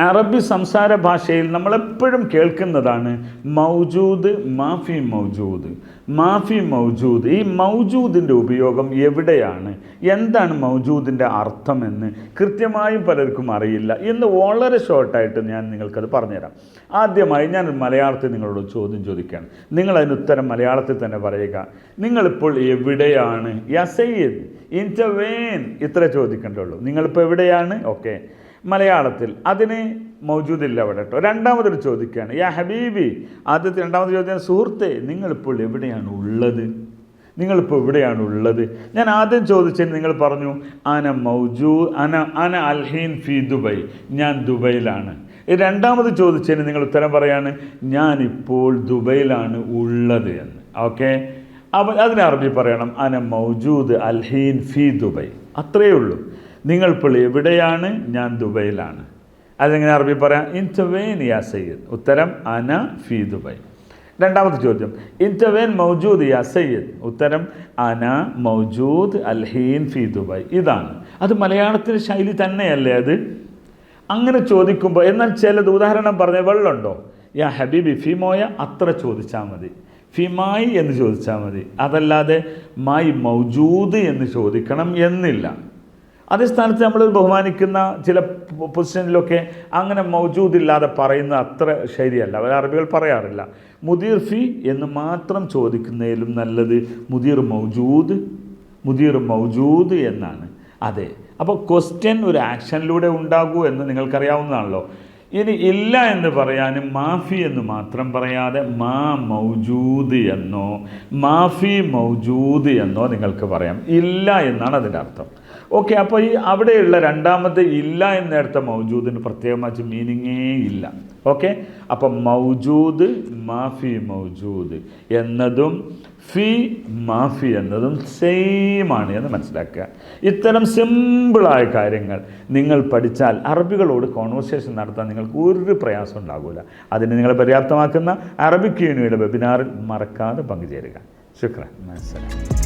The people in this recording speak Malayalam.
അറബി സംസാര ഭാഷയിൽ നമ്മളെപ്പോഴും കേൾക്കുന്നതാണ് മൗജൂദ് മാഫി മൗജൂദ്. മാഫി മൗജൂദ്. ഈ മൗജൂദിന്റെ ഉപയോഗം എവിടെയാണ്? എന്താണ് മൗജൂദിന്റെ അർത്ഥമെന്ന് കൃത്യമായും പലർക്കും അറിയില്ല എന്ന് വളരെ ഷോർട്ടായിട്ട് ഞാൻ നിങ്ങൾക്കത് പറഞ്ഞുതരാം. ആദ്യമായി ഞാൻ മലയാളത്തിൽ നിങ്ങളോട് ചോദ്യം ചോദിക്കുകയാണ്. നിങ്ങൾ അതിന് ഉത്തരം മലയാളത്തിൽ തന്നെ പറയുക. നിങ്ങളിപ്പോൾ എവിടെയാണ്? യസയ്യദ് സയ്യിദ് ഇന്റവേൻ ഇത്ര ചോദിക്കേണ്ടുള്ളൂ നിങ്ങളിപ്പോൾ എവിടെയാണ്? ഓക്കെ. മലയാളത്തിൽ. അതിന് മൗജൂദില്ല അവിടെ കേട്ടോ രണ്ടാമതൊരു ചോദിക്കുകയാണ് യാ ഹബീബി ആദ്യത്തെ രണ്ടാമത് ചോദ്യം സുഹൃത്തെ നിങ്ങളിപ്പോൾ എവിടെയാണ് ഉള്ളത്? നിങ്ങളിപ്പോൾ എവിടെയാണ് ഉള്ളത്? ഞാൻ ആദ്യം ചോദിച്ചതിന് നിങ്ങൾ പറഞ്ഞു അന മൗജൂ അന അന അൽഹീൻ ഫി ദുബൈ ഞാൻ ദുബൈയിലാണ്. രണ്ടാമത് ചോദിച്ചതിന് നിങ്ങൾ ഉത്തരം പറയാണ് ഞാനിപ്പോൾ ദുബൈയിലാണ് ഉള്ളത് എന്ന്. ഓക്കെ? അപ്പം അതിന് അറബി പറയണം അന മൗജൂദ് അൽഹീൻ ഫി ദുബൈ. അത്രയേ ഉള്ളൂ. നിങ്ങളിപ്പോൾ എവിടെയാണ്? ഞാൻ ദുബൈയിലാണ്. അതെങ്ങനെ അറബി പറയാം? ഇൻ ഇന്റവേൻ യാ സയ്യദ്. ഉത്തരം അന ഫി ദുബൈ. രണ്ടാമത്തെ ചോദ്യം ഇൻ ഇന്റവേൻ മൗജൂദ് യാ സയ്യദ്? ഉത്തരം അന മൗജൂദ് അൽഹീൻ ഫി ദുബൈ. ഇതാണ്. അത് മലയാളത്തിന്റെ ശൈലി തന്നെയല്ലേ അത്? അങ്ങനെ ചോദിക്കുമ്പോൾ എന്നാൽ ചിലത് ഉദാഹരണം പറഞ്ഞ വെള്ളമുണ്ടോ? യാ ഹബീബി ഫിമോയ അത്ര ചോദിച്ചാൽ മതി. ഫിമായി എന്ന് ചോദിച്ചാൽ മതി. അതല്ലാതെ മായി മൗജൂദ് എന്ന് ചോദിക്കണം എന്നില്ല. അതേ സ്ഥാനത്ത് നമ്മൾ ബഹുമാനിക്കുന്ന ചില പൊസിഷനിലൊക്കെ അങ്ങനെ മൗജൂദില്ലാതെ പറയുന്ന അത്ര ശരിയല്ല. അവർ അറബികൾ പറയാറില്ല. മുദീർ ഫി എന്ന് മാത്രം ചോദിക്കുന്നതിലും നല്ലത് മുദീർ മൗജൂദ് മുദീർ മൗജൂദ് എന്നാണ്. അതെ. അപ്പോൾ ക്വസ്റ്റ്യൻ ഒരു ആക്ഷനിലൂടെ ഉണ്ടാകൂ എന്ന് നിങ്ങൾക്കറിയാവുന്നതാണല്ലോ. ഇനി ഇല്ല എന്ന് പറയാനും മാഫി എന്ന് മാത്രം പറയാതെ മാ മൗജൂദ് എന്നോ മാഫി മൗജൂദ് എന്നോ നിങ്ങൾക്ക് പറയാം. ഇല്ല എന്നാണ് അതിന്റെ അർത്ഥം. ഓക്കെ അപ്പോൾ ഈ അവിടെയുള്ള രണ്ടാമത്തെ ഇല്ല എന്നിടത്ത മൗജൂദിന് പ്രത്യേകമായി മീനിങ്ങേ ഇല്ല. ഓക്കെ അപ്പം മൗജൂദ് മാഫി മൗജൂദ് എന്നതും ഫി മാഫി എന്നതും സെയിമാണ് എന്ന് മനസ്സിലാക്കുക. ഇത്തരം സിമ്പിളായ കാര്യങ്ങൾ നിങ്ങൾ പഠിച്ചാൽ അറബികളോട് കോൺവെർസേഷൻ നടത്താൻ നിങ്ങൾക്ക് ഒരു പ്രയാസം ഉണ്ടാകില്ല അതിന് നിങ്ങളെ പര്യാപ്തമാക്കുന്ന അറബിക് യൂണിയുടെ വെബിനാറിൽ മറക്കാതെ പങ്കുചേരുക. ശുക്രൻ മനസ്സിലായി